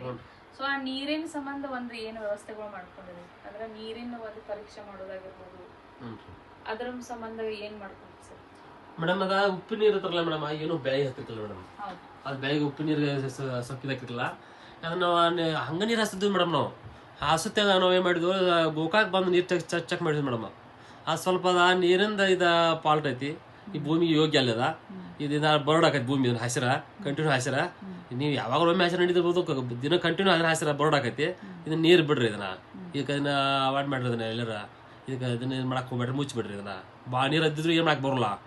ಹ್ಞೂ ಸೊ ಆ ನೀರಿನ ಸಂಬಂಧ ಒಂದು ಏನು ವ್ಯವಸ್ಥೆಗಳು ಮಾಡ್ಕೊಂಡಿದೆ? ಅಂದ್ರೆ ನೀರಿನ ಒಂದು ಪರೀಕ್ಷೆ ಮಾಡೋದಾಗಿರ್ಬೋದು. ಅದರ ಸಂಬಂಧ ಏನ್ ಮಾಡ್ಕೊಂಡಿದೆ ಸರ್? ಮೇಡಮ್ ಅದ ಉಪ್ಪು ನೀರು ಇರ್ತಾರಲ್ಲ ಮೇಡಮ್ ಏನು ಬೆಳೆ ಹತ್ತಿರ್ತಿಲ್ಲ ಮೇಡಮ್. ಅದು ಬೆಳೆಗೆ ಉಪ್ಪು ನೀರು ಸಪ್ಪಿದಾಕಿರ್ಲಿಲ್ಲ ಅದನ್ನ ಹಂಗ ನೀರು ಹಾಸ್ತಿದ್ವಿ ಮೇಡಮ್ ನಾವು. ಹಾಸುತ್ತಾಗ ನಾವು ಏನು ಮಾಡಿದ್ವಿ ಗೋಕಾಕ್ ಬಂದು ನೀರು ಚೆಕ್ ಚೆಕ್ ಚೆಕ್ ಮಾಡಿದ್ವಿ ಮೇಡಮ್. ಆ ಸ್ವಲ್ಪ ಅದ ನೀರಿಂದ ಇದ ಪಾಲ್ಟ್ ಐತಿ. ಈ ಭೂಮಿಗೆ ಯೋಗ್ಯ ಅಲ್ಲದ. ಇದರಿಂದ ಬರೋಡ್ ಆಕೈತಿ ಭೂಮಿ ಇದನ್ನ ಹಸಿರ ಕಂಟಿನ್ಯೂ ಹಸಿರ. ನೀವು ಯಾವಾಗ ಒಮ್ಮೆ ಹಸಿರ ನಡೀತಿರ್ಬೋದು ದಿನ ಕಂಟಿನ್ಯೂ ಅದನ್ನ ಹಸಿರ ಬರ್ಡ್ ಆಕೈತಿ. ಇದನ್ನ ನೀರು ಬಿಡ್ರಿ ಇದನ್ನ. ಇದಕ್ಕೆ ಅದನ್ನ ಅವಾಯ್ಡ್ ಮಾಡ್ರಿ ಇದನ್ನ ಎಲ್ಲರ. ಇದಕ್ಕೆ ಇದನ್ನ ಏನು ಮಾಡಕ್ಕೆ ಹೋಗ್ಬೇಡ್ರಿ ಮುಚ್ಚಿಬಿಡ್ರಿ ಇದನ್ನ. ಭಾಳ ನೀರು ಹದ್ದಿದ್ರು ಏನು ಮಾಡಕ್ಕೆ ಬರೋಲ್ಲ.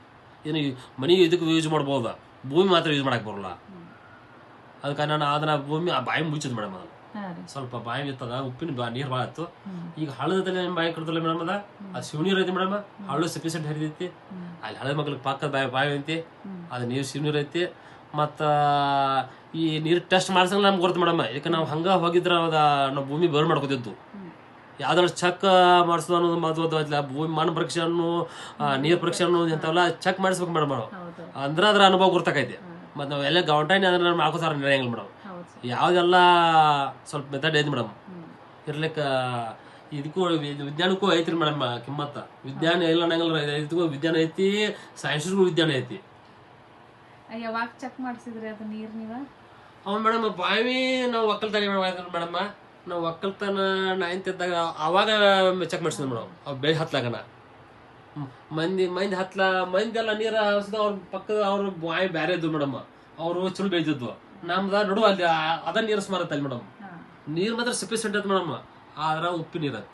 ಇದನ್ನ ಮನೆ ಇದಕ್ಕೆ ಯೂಸ್ ಮಾಡ್ಬೋದು. ಭೂಮಿ ಮಾತ್ರ ಯೂಸ್ ಮಾಡಕ್ಕೆ ಬರೋಲ್ಲ. ಅದಕ್ಕೆ ನಾನು ಅದನ್ನ ಭೂಮಿ ಆ ಬಾಯಿ ಮುಚ್ಚಿದ್ ಮೇಡಮ್ ಅದು. ಹಾ ರೀ ಸ್ವಲ್ಪ ಬಾಯಿ ಇತ್ತದ ಉಪ್ಪಿನ ನೀರ್ ಬಾಳ ಇತ್ತು ಈಗ ಹಳದಲ್ಲಿ ನಿಮ್ ಬಾಯಿ ಕೊಡ್ತಲ್ಲ ಮೇಡಮ್ ಅದ? ಆ ಶಿವನೀರ್ ಐತಿ ಮೇಡಮ್ ಹಳ್ಳು ಸಫಿಸೆಂಟ್ ಹರಿದೈತಿ. ಅಲ್ಲಿ ಹಳದ ಮಕ್ಳಿಗೆ ಪಕ್ಕದ ಬಾಯಿ ಬಾಯಿ ಐತಿ. ಅದು ನೀರು ಶಿವನೀರ್ ಐತಿ. ಮತ್ತ ಈ ನೀರ್ ಟೆಸ್ಟ್ ಮಾಡ್ಸಂಗ್ ನಮ್ಗೆ ಗೊತ್ತು ಮೇಡಮ್. ಯಾಕೆ ನಾವು ಹಂಗ ಹೋಗಿದ್ರ ಅದ ನಾವು ಭೂಮಿ ಬರ್ ಮಾಡ್ಕೋತಿದ್ದು. ಯಾವ್ದಾದ್ರು ಚೆಕ್ ಮಾಡಿಸೋದು ಅನ್ನೋದು ಮಹತ್ವದ ಭೂಮಿ ಮಣ್ಣು ಪರೀಕ್ಷೆ ಅನ್ನು ನೀರು ಪರೀಕ್ಷೆ ಅನ್ನೋದು ಇಂಥವೆಲ್ಲ ಚೆಕ್ ಮಾಡಿಸ್ಬೇಕು ಮೇಡಮ್ ನಾವು ಅಂದ್ರೆ ಅದ್ರ ಅನುಭವ ಗೊತ್ತಾಕೈತಿ ಮತ್ತೆ ನಾವೆಲ್ಲ ಅಂದ್ರೆ ನಾವು ಹಾಕೋತಾರ ನಡೆಯಂಗಿಲ್ಲ ಮೇಡಮ್. ಯಾವ್ದೆಲ್ಲ ಸ್ವಲ್ಪ ಮೆಥಡ್ ಐತಿ ಮೇಡಮ್ ಇರ್ಲಿಕ್ಕ ಇದಕ್ಕೂ ವಿಜ್ಞಾನಕ್ಕೂ ಐತ್ರಿ ಮೇಡಮ್ ಕಿಮ್ಮತ್ತ. ವಿಜ್ಞಾನ ಇಲ್ಲ ಅನ್ನಂಗಿಲ್ಲ ಇದಕ್ಕೂ ವಿಜ್ಞಾನ ಐತಿ ಸೈನ್ಸ್ಗೂ ವಿಜ್ಞಾನ ಐತಿ. ಯಾವಾಗ ಚೆಕ್ ಮಾಡಿಸಿದ್ರಿ ಅದು ನೀರು ನೀವ? ಅವ್ನು ಮೇಡಮ್ ಬಾವಿ ನಾವು ಒಕ್ಕಲ್ತನ ಮೇಡಮ್ ನಾವು ಒಕ್ಕಲ್ತನ ನೈನ್ತ್ ಇದ್ದಾಗ ಅವಾಗ ಚೆಕ್ ಮಾಡಿಸಿದ್ವಿ ಮೇಡಮ್ ಅವ್ ಬೆಳೆ ಹತ್ಲಾಗನ. ಮಂದಿ ಮಂದಿ ಹತ್ಲ ಮಂದಿ ಎಲ್ಲ ನೀರು ಹರಿಸಿದ ಅವ್ರ ಪಕ್ಕದ ಅವ್ರ ಬಾವಿ ಬ್ಯಾರೆ ಇದ್ವು ಮೇಡಮ್ ಅವರು ಚಲೋ ಬೆಳೆದಿದ್ವು. ನಮ್ದ ನೋಡುವ ಅಲ್ಲಿ ಅದ ನೀರು ಸ್ಮಾರತ್ ಅಲ್ಲಿ ಮೇಡಮ್. ನೀರ್ ಮಾತ್ರ ಸಫಿಸಿಯೆಂಟ್ ಐತ್ ಮೇಡಮ್. ಆದ್ರ ಉಪ್ಪು ನೀರ್ ಐತಿ